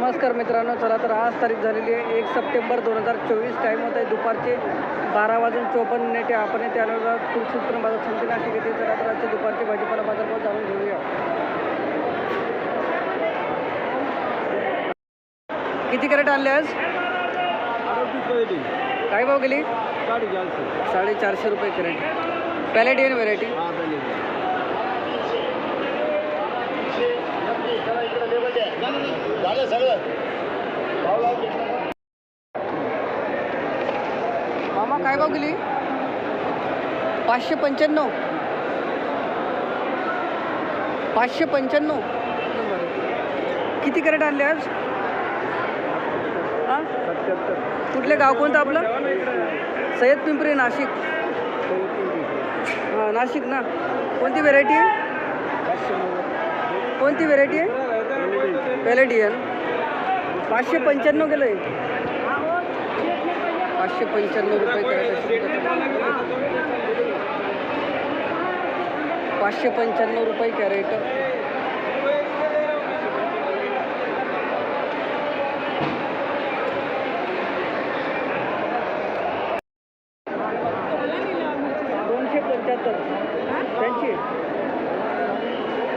नमस्कार मित्रांनो चला तर आज तारीख झालेली आहे एक सप्टेंबर दोन हजार चोवीस. टाईम होत आहे दुपारचे बारा वाजून चोपन्न मिनिटे. आपण त्यानुसार कृषी उत्पन्न बाजार समिती नाशिक येथे चला तर आजचे दुपारचे भाजीपाला बाजारभाव जाणून घेऊया. किती कॅरेट आणले आज? काय भाव गेली? साडेचारशे. रुपये कॅरेट. पॅलेटियन व्हेरायटी मामा काय भाव गेली? पाचशे पंच्याण्णव. पाचशे पंच्याण्णव. किती कॅरेट आणले आज? हां कुठले गाव कोणतं आपलं? सय्यद पिंपरी नाशिक. हां नाशिक ना. कोणती व्हेरायटी आहे कोणती व्हेरायटी आहे पॅलेडियन. पाचशे पंच्याण्णव गेलं आहे पाचशे पंच्याण्णव रुपये कॅरेट पाचशे पंच्याण्णव रुपये कॅरेट दोनशे पंच्याहत्तर त्यांची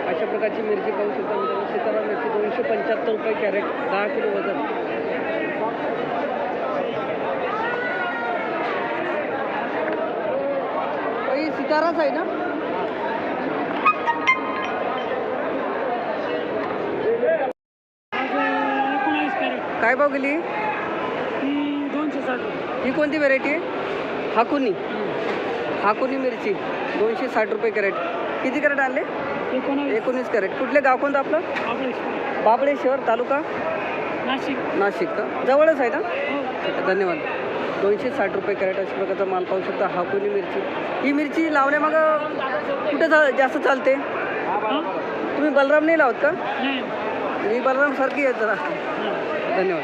अशा प्रकारची मिरची पाहू शकता मित्रांनो सीताराम मिरची दोनशे पंच्याहत्तर रुपये कॅरेट? दहा किलो वजन. सिताराच आहे ना? काय भाव गेली? दोनशे साठ ही कोणती व्हेरायटी आहे? हाकुनी. हाकुनी मिरची. दोनशे साठ रुपये कॅरेट. किती कॅरेट आणले? एकोणीस कॅरेट. कुठले गाव कोणतं आपलं? महाबळेश्वर बाबळेश्वर तालुका नाशिक. नाशिक का? जवळच आहे ना? हो. ठीक आहे धन्यवाद. दोनशे साठ रुपये कॅरेट अशा प्रकारचा माल पाहू शकता. हाकुनी मिरची? ही मिरची लावण्यामागं कुठं जा जास्त चालते? तुम्ही बलराम नाही लावत का? नाही. मी बलराम सारखी आहे जरा. धन्यवाद.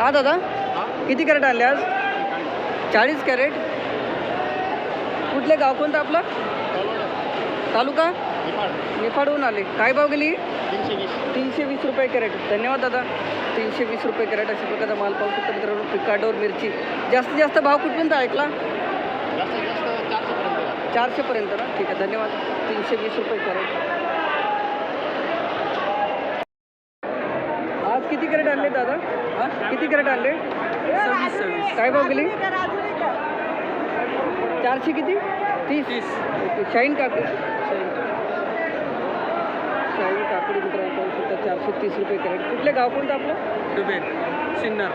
हा दादा? किती कॅरेट आणले आज? चाळीस कॅरेट? कुठले गाव कोणतं आपलं? तालुका? निफाडहून आले. काय भाव गेली? तीनशे वीस. रुपये कॅरेट. धन्यवाद दादा. तीनशे वीस रुपये कॅरेट अशा प्रकारचा माल पाहू शकता मित्रांनो. पिकाडोर मिरची. जास्तीत जास्त भाव कुठपर्यंत ऐकला? चारशेपर्यंत ना? ठीक आहे धन्यवाद. तीनशे वीस रुपये कॅरेट. आज किती कॅरेट आणले दादा? हा? किती कॅरेट आणले? सव्वीस सव्वीस. काय भाव गेली? चारशे किती? तीस. तीस. ओके शाईन काकडी शाईन काकडी मित्रांनो पाहू शकता. चारशे तीस रुपये कॅरेट. कुठले गाव कोणतं आपलं? डुबे सिन्नर.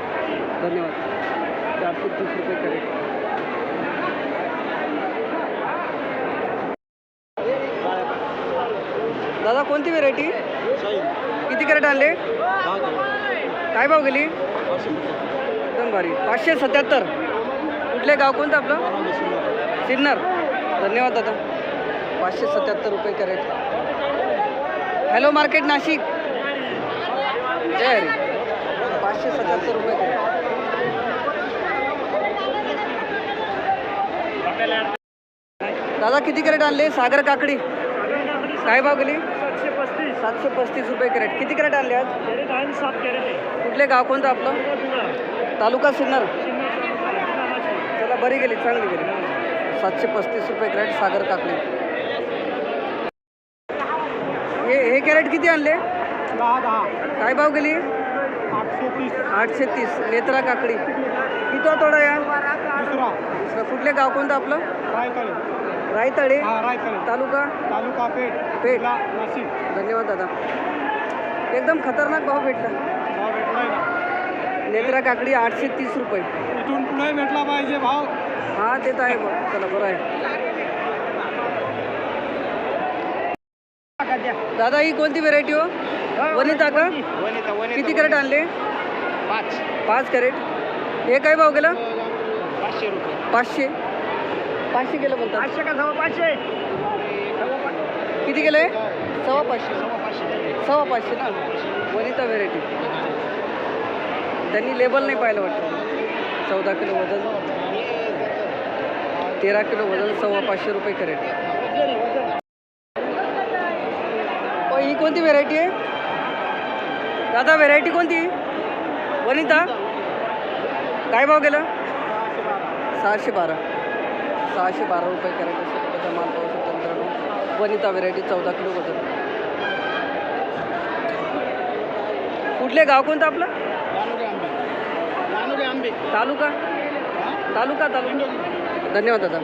धन्यवाद. चारशे तीस रुपये कॅरेट. दादा कोणती व्हेरायटी किती कॅरेट आणले? काय भाव गेली? एकदम भारी. पाचशे सत्याहत्तर. कुठले गाव कोणतं आपलं? सिन्नर. धन्यवाद दादा. पाचशे सत्याहत्तर रुपये कॅरेट. हॅलो मार्केट नाशिक जय हरी पाचशे सत्याहत्तर रुपये दादा किती कॅरेट आणले? सागर काकडी. काय भाव गेली? सातशे पस्तीस सातशे पस्तीस रुपये कॅरेट. किती कॅरेट आणले आज? कुठले गाव? कोणतं आपलं? तालुका सिन्नर. चला बरी गेली चांगली गेली. सातशे पस्तीस रुपये कॅरेट सागर काकडी हे हे कॅरेट किती आणले? काय भाव गेली? आठशे तीस. नेत्रा काकडी. किती तोडा या दुसरा. कुठले गाव कोणतं आपलं? रायतळे. तालुका? तालुका पेठ. पेठ. धन्यवाद दादा. एकदम खतरनाक भाव भेटला. नेत्रा काकडी आठशे तीस रुपये. इथून पुढे भेटला पाहिजे भाव. हा ते तर आहे बघ चला बरं आहे. दादा ही कोणती व्हेरायटी हो? वनिता का? वनिता वनिता किती कॅरेट आणले? पाच. पाच कॅरेट हे काय भाव गेला? पाचशे रुपये. पाचशे. पाचशे गेलं म्हणतात. पाचशे का सव्वा पाचशे? किती गेलं सव्वा पाचशे. सव्वा पाचशे सव्वा पाचशे ना? वनिता व्हेरायटी त्यांनी लेबल नाही पाहिलं वाटतं. चौदा किलो वजन. तेरा किलो वजन सव्वा पाचशे रुपये कॅरेट ओ ही कोणती व्हेरायटी आहे? दादा व्हेरायटी कोणती? वनिता? काय भाव गेला सहाशे बारा. सहाशे बारा रुपये कॅरेट माल पाहू शकतो मित्रांनो. वनिता व्हेरायटी चौदा किलो वजन. कुठले गाव कोणतं आपलं? तालुका? तालुका तालुका. धन्यवाद दादा.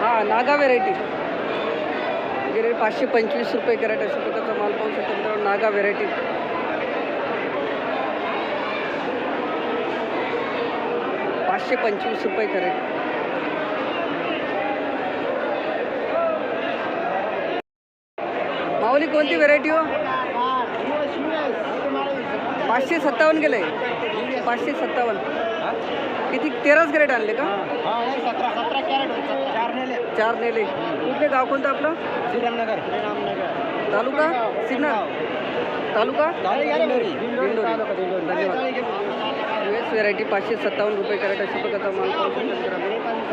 हां नागा व्हेरायटी वगैरे पाचशे पंचवीस रुपये कॅरेट अशा प्रकारचा माल पाहू शकतो मित्रांनो नागा व्हेरायटी पाचशे पंचवीस रुपये कॅरेट. माऊली कोणती व्हेरायटी हो? पाचशे सत्तावन्न गेले पाचशे सत्तावन्न. किती? तेराच कॅरेट आणले का? सतरा सतरा कॅरेट चार नेले. चार नेले. कुठले गाव कोणतं आपलं? श्रीरामनगर. श्रीरामनगर. तालुका? सिन्नर. तालुका? धन्यवाद. यू एस व्हेरायटी पाचशे सत्तावन्न रुपये कॅरेट अशा प्रकारचा माल.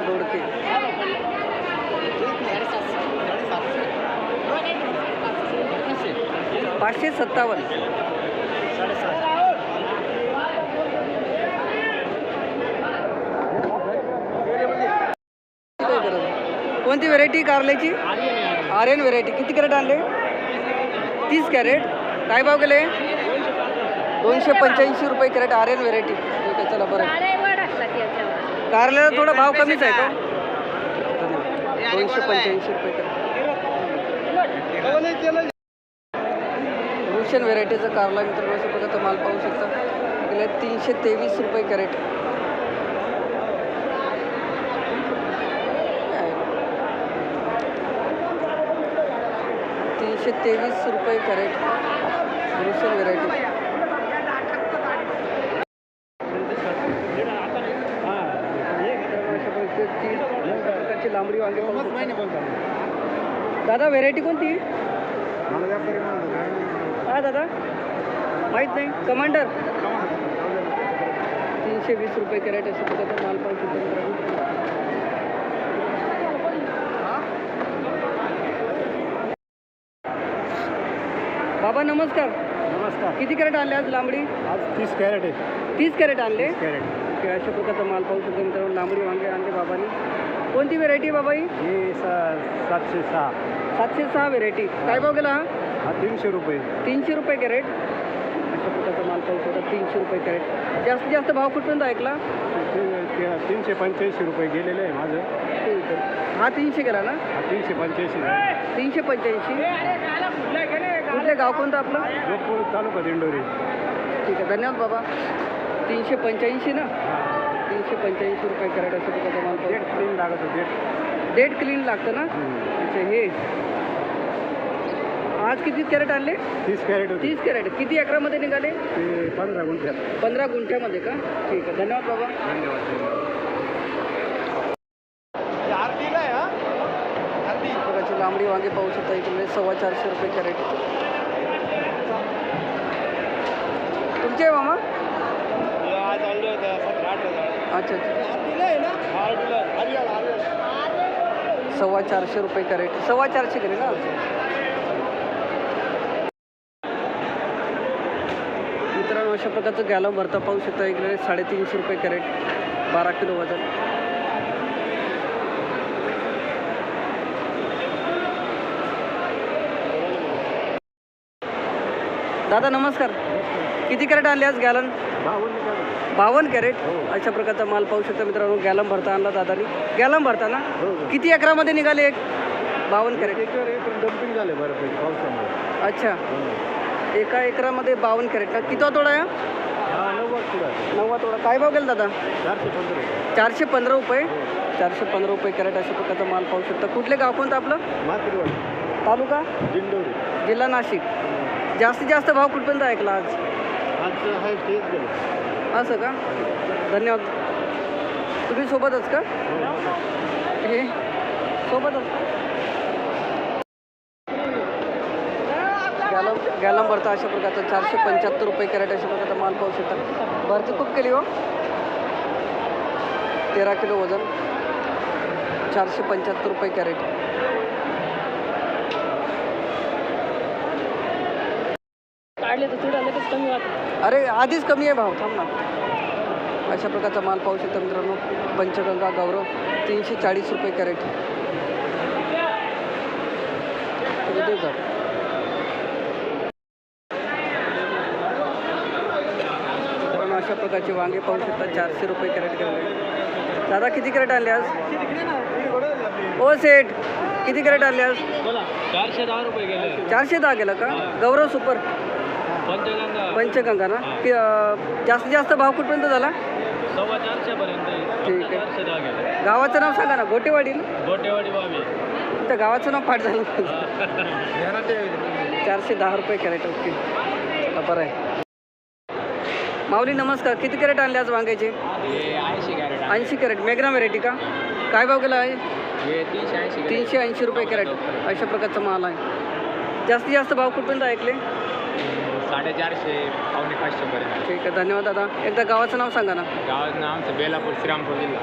दोडके. पाचशे सत्तावन्न काय गरज आहे? कोणती व्हेरायटी कारल्याची? आर्यन व्हेरायटी किती कॅरेट आणले? तीस कॅरेट. काय भाव गेले? दोनशे पंच्याऐंशी रुपये कॅरेट आर्यन व्हेरायटी ठीक आहे चला बरं. कारल्याला थोडा भाव कमीच आहे का दोनशे पंच्याऐंशी रुपये कॅरेट. रुशन व्हेरायटीचं कारला मित्र बघा तर माल पाहू शकता. गेले तीनशे तेवीस रुपये कॅरेट. तीनशे तेवीस रुपये कॅरेट. रुशन व्हेरायटी लांबडी वांगे. दादा व्हेरायटी कोणती? हा दादा. माहीत नाही. कमांडर तीनशे वीस रुपये कॅरेट प्रकारचा माल पाहू शकतो बाबा नमस्कार. नमस्कार. किती कॅरेट आणले आज लांबडी? आज तीस कॅरेट आहे तीस कॅरेट आणले? कॅरेट. ओके, अशा प्रकारचा माल पाहू शकतो मित्रांनो. लांबडी वांगे आणले बाबांनी. कोणती व्हेरायटी आहे बाबा ही हे सातशे सहा. सातशे सहा व्हेरायटी काय भाव गेला हा? हा तीनशे रुपये. तीनशे रुपये कॅरेट. अशा प्रकारचा माल पाहू शकता. तीनशे रुपये कॅरेट. जास्तीत जास्त भाव कुठपर्यंत ऐकला? तीनशे पंच्याऐंशी रुपये गेलेले आहे माझं. ठीक आहे. हा तीनशे गेला ना? हा तीनशे पंच्याऐंशी. तीनशे पंच्याऐंशी. कुठले गाव कोणतं आपलं? जोधपूर तालुका दिंडोरी. ठीक आहे धन्यवाद बाबा. तीनशे पंच्याऐंशी ना? तीनशे पंच्याऐंशी रुपये कॅरेट अशा प्रकारचा माल डेट तीन लागत होते शकता. डेट क्लीन लागतं ना? अच्छा हे. आज किती कॅरेट आणले? तीस कॅरेट होते. तीस कॅरेट. किती अकरामध्ये निघाले? पंधरा गुंठ्यात. पंधरा गुंठ्यामध्ये का? ठीक आहे धन्यवाद बाबा. धन्यवाद लांबडी वांगे पाहू शकता इकडे सव्वा चारशे रुपये कॅरेट. तुमचे आहे मामा अच्छा अच्छा. सव्वा चारशे रुपये कॅरेट. सव्वा चारशे करेट ना? मित्रांनो अशा प्रकारचं गॅलम भरता पाहू शकता. इकडे साडेतीनशे रुपये कॅरेट. बारा किलो वजन. दादा नमस्कार. किती कॅरेट आणले आज गॅलन? बावन्न कॅरेट. हो. अशा प्रकारचा माल पाहू शकता मित्रांनो गॅलम भरता आणला दादानी. गॅलम भरता ना? हो हो. किती अकरामध्ये निघाले एक? बावन्न कॅरेट. डम्पिंग झाले बऱ्यापैकी पावसामुळे. अच्छा. एका एकरामध्ये बावन्न कॅरेट ना? किती तोडा आहे. नव्वा तोडा काय भाव गेला दादा? चारशे पंधरा रुपये. चारशे पंधरा रुपये. चारशे पंधरा रुपये कॅरेट अशा प्रकारचा माल पाहू शकता. कुठले गाव कोणतं आपलं? तालुका? जिल्हा नाशिक. जास्तीत जास्त भाव कुठपर्यंत ऐकला आज? आहे तेच गेलं. असं का? धन्यवाद. तुम्ही सोबतच का? हे सोबतच गॅलम गॅलम भरता अशा प्रकारचा चारशे पंच्याहत्तर रुपये कॅरेट अशा प्रकारचा माल पाहू शकता. भरती खूप केली हो. तेरा किलो वजन चारशे पंच्याहत्तर रुपये कॅरेट. काढले तर थोडं लगेच कमी वाटतं. अरे आधीच कमी आहे भाव थांब ना. अशा प्रकारचा माल पाहू शकता मित्रांनो. पंचगंगा गौरव तीनशे चाळीस रुपये कॅरेट. मित्रांनो अशा प्रकारचे वांगे पाहू शकता. चारशे रुपये कॅरेट गेले. दादा किती कॅरेट आणले आज? ओ सेठ किती कॅरेट आणले आज? बोला चारशे दहा रुपये गेले. चारशे दहा गेला का? गौरव सुपर. पंचगंगा. पंचगंगा ना? कि, अं, जास्तीत जास्त भाव कुठपर्यंत झाला? सव्वा ठीक आहे. चारशे दहा गेले. गावाचं नाव सांगा ना गोटेवाडी ना? गोटेवाडी बाबी त्या गावाचं नाव पाठ झालं चारशे दहा रुपये कॅरेट ओके. बरं आहे. माऊली नमस्कार. किती कॅरेट आणले आज वांग्याचे? ऐंशी कॅरेट ऐंशी कॅरेट. मेघना व्हेरायटी का? काय भाव गेला आहे? हे तीनशे ऐंशी तीनशे ऐंशी रुपये कॅरेट. अशा प्रकारचा माल आहे. जास्तीत जास्त भाव कुठपर्यंत ऐकले? साडेचारशे पावणे पाचशे पर्यंत. ठीक आहे धन्यवाद दादा. एकदा गावाचं नाव सांगा ना. गावाचं आमचं बेलापूर श्रीरामपूर जिल्हा.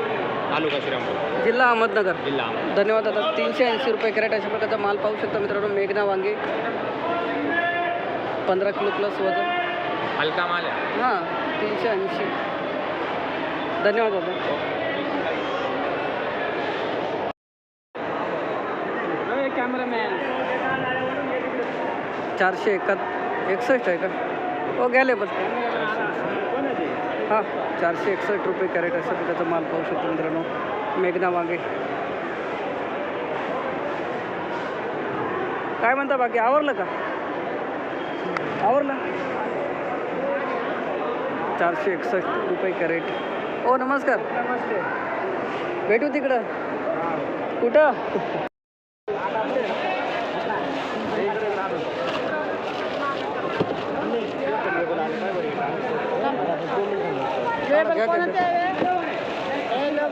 तालुका श्रीरामपूर. जिल्हा अहमदनगर. जिल्हा. धन्यवाद दादा. तीनशे ऐंशी रुपये कॅरेट अशा प्रकारचा माल पाहू शकता मित्रांनो. मेघना वांगे. पंधरा किलो प्लस वजन. हलका माल आहे. हां तीनशे ऐंशी. धन्यवाद दादा. कॅमेरामॅन चारशे एका एकसष्ट आहे का? हो गेले बस. हां चारशे एकसष्ट रुपये कॅरेट अशा प्रकारचा माल पाहू शकतो मित्रांनो. मेघना वांगे. काय म्हणता बाकी? आवरलं का? आवरलं? चारशे एकसष्ट रुपये कॅरेट. ओ नमस्कार. नमस्ते. भेटू तिकडं. कुठं?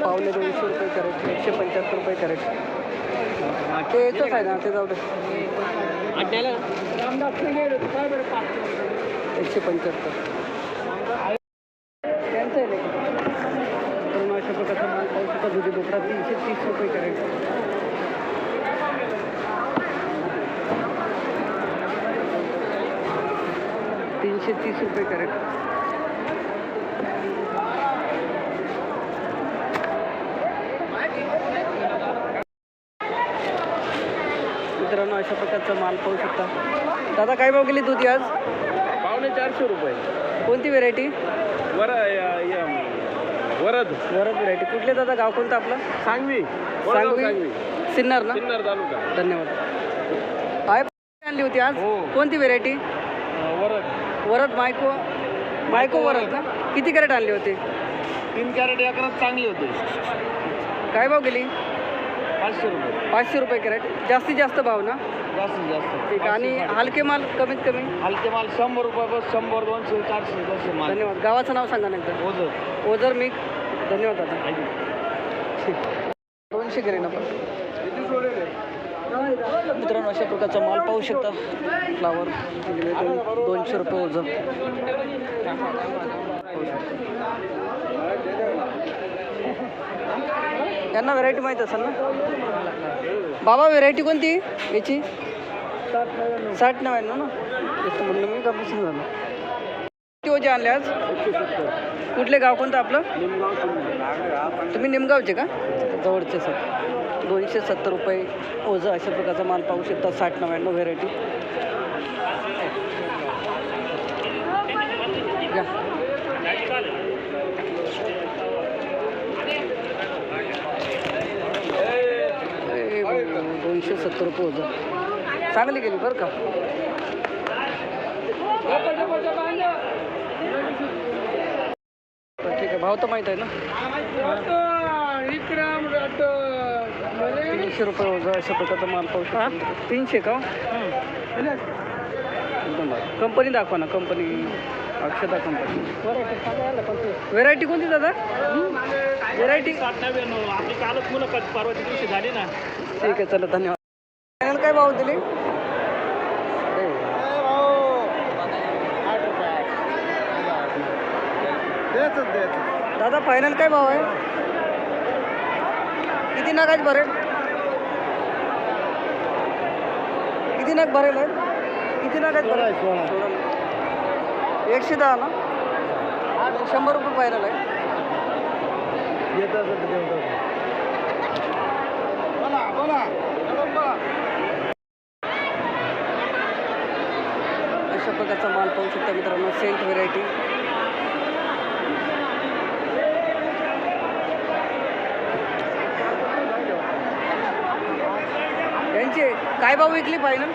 पावणे दोनशे रुपये कॅरेट एकशे पंच्याहत्तर रुपये कॅरेट. ते येतच आहे ना ते जाऊ दे. एकशे पंच्याहत्तर. त्यांचं आहे नाही तर अशा प्रकारचा माल पाहू शकता दुधी भोपळा तीनशे तीस रुपये कॅरेट. तीनशे तीस रुपये कॅरेट. मित्रांनो अशा प्रकारचा माल पाहू शकता. दादा काय भाव गेली दुधी आज? पावणे चारशे रुपये. कोणती व्हेरायटी वर वरद. वरद व्हेरायटी कुठले दादा? गाव कोणतं आपलं? सांगवी. सांगवी. सिन्नर ना? सिन्नर तालुका. धन्यवाद. काय आणली होती आज? हो. कोणती व्हेरायटी वरद. वरद मायको मायको वरद ना? किती कॅरेट आणली होती? तीन कॅरेट एकरात चांगली होती. काय भाव गेली? पाचशे रुपये. पाचशे रुपये कॅरेट. जास्तीत जास्त भाव ना? जास्तीत जास्त. ठीक आहे. आणि हलके माल कमीत कमी? हलके माल शंभर रुपये बस शंभर दोनशे चारशे दोनशे माल. धन्यवाद. गावाचं नाव सांगा ना एकदा ओझर. ओझर मी. धन्यवाद दादा. दोनशे करेन आपण. मित्रांनो अशा प्रकारचा माल पाहू शकता. फ्लावर दोनशे रुपये ओझं त्यांना व्हरायटी माहीत असेल ना? बाबा व्हेरायटी कोणती? याची? साठ नव्याण्णव ना? तेच म्हणलं मी कमिशन झालं? किती ओझे आणले आज? कुठले गाव कोणतं आपलं? तुम्ही निमगावचे का? जवळचे सर. दोनशे सत्तर रुपये ओझं अशा प्रकारचा माल पाहू शकता. साठ नव्याण्णव व्हेरायटी सत्तर रुपये ओझं चांगली गेली बरं का. तर ठीक आहे भाव तर माहीत आहे ना. तीनशे रुपये वजा अशा प्रकारचा माल पाहू शकतो. तीनशे का? एकदम कंपनी दाखवा ना कंपनी. अक्षता कंपनी. व्हेरायटी कोणती दादा? व्हेरायटी आपली कालच मुलाखत परवाच्या दिवशी झाली ना. ठीक आहे चला धन्यवाद. काय भाव दिले? दादा फायनल काय भाव आहे? किती नागाच भरेल? किती नाग भरेल आहे किती नागाच भरेल. एकशे दहा ना? शंभर रुपये पाहिलं आहे. अशा प्रकारचा माल पाहू शकता मित्रांनो सेंट व्हेरायटी. यांचे काय भाव विकली फायनल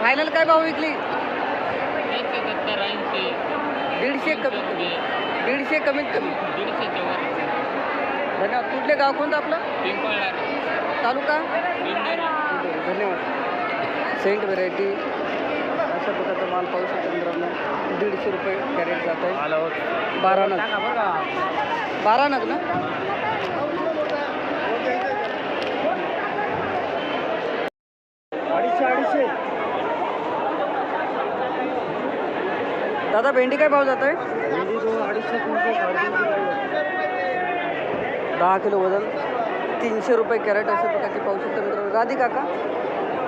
फायनल काय भाव विकली? दीडशे कमी दीडशे कमीत कमी धन्यवाद. कुठले गाव कोणतं आपलं? तालुका? धन्यवाद. सेंट व्हेरायटी अशा प्रकारचा माल पाहू शकतो मित्रांनो. दीडशे रुपये कॅरेट जात आहे. बारा नग. बारा नग ना? अडीचशे अडीचशे. दादा भेंडी काय भाव जात आहे? दहा किलो वजन. तीनशे रुपये कॅरेट अशा प्रकारची पाहू शकतो मित्रांनो. राधी काका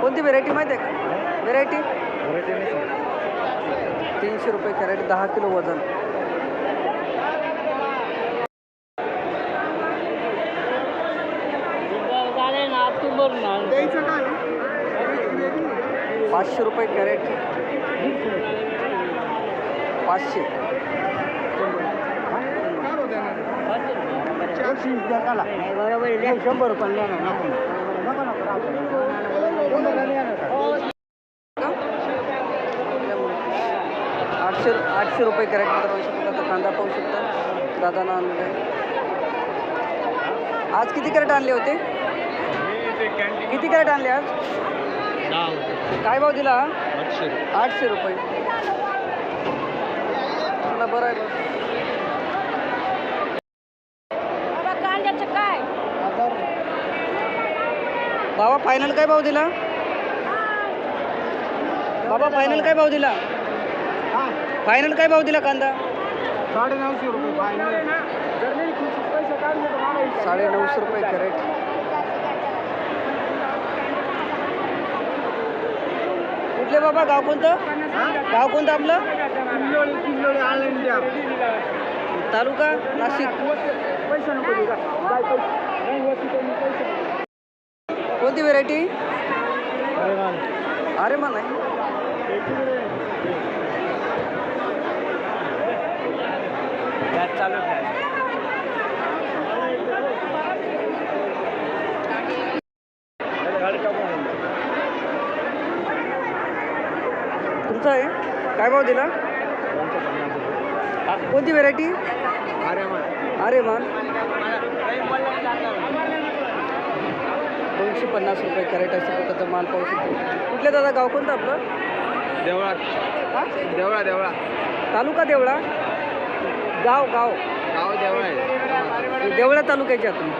कोणती व्हेरायटी माहिती आहे का? व्हेरायटी व्हरायटी नाही सर तीनशे रुपये कॅरेट दहा किलो वजन. पाचशे रुपये कॅरेट. पाचशे. शंभर रुपये नको आठशे आठशे रुपये कॅरेट मित्रांनो अशा प्रकारचा कांदा पाहू शकता. दादानं आणले आज किती कॅरेट आणले होते? किती कॅरेट आणले आज? काय भाव दिला? आठशे रुपये. बरं आहे बाबा फायनल काय भाव दिला? बाबा फायनल काय भाव दिला? फायनल काय भाव दिला कांदा? साडे नऊशे रुपये फायनल मला. साडे नऊशे रुपये कॅरेट. कुठले बाबा गाव कोणतं? गाव कोणतं आपलं? तालुका? नाशिक. कोणती व्हेरायटी अरे वा. चालू तुमचं आहे? काय भाव दिला? कोणती व्हेरायटी अरे अरे मान दोनशे पन्नास रुपये कॅरेट अशा तर माल पाहू शकतो कुठल्या दादा गाव कोणतं आपलं? देवळा? देवळा देवळा. तालुका देवळा? गाव गाव. गाव देवळा आहे. देवळा तालुक्याच्या आतून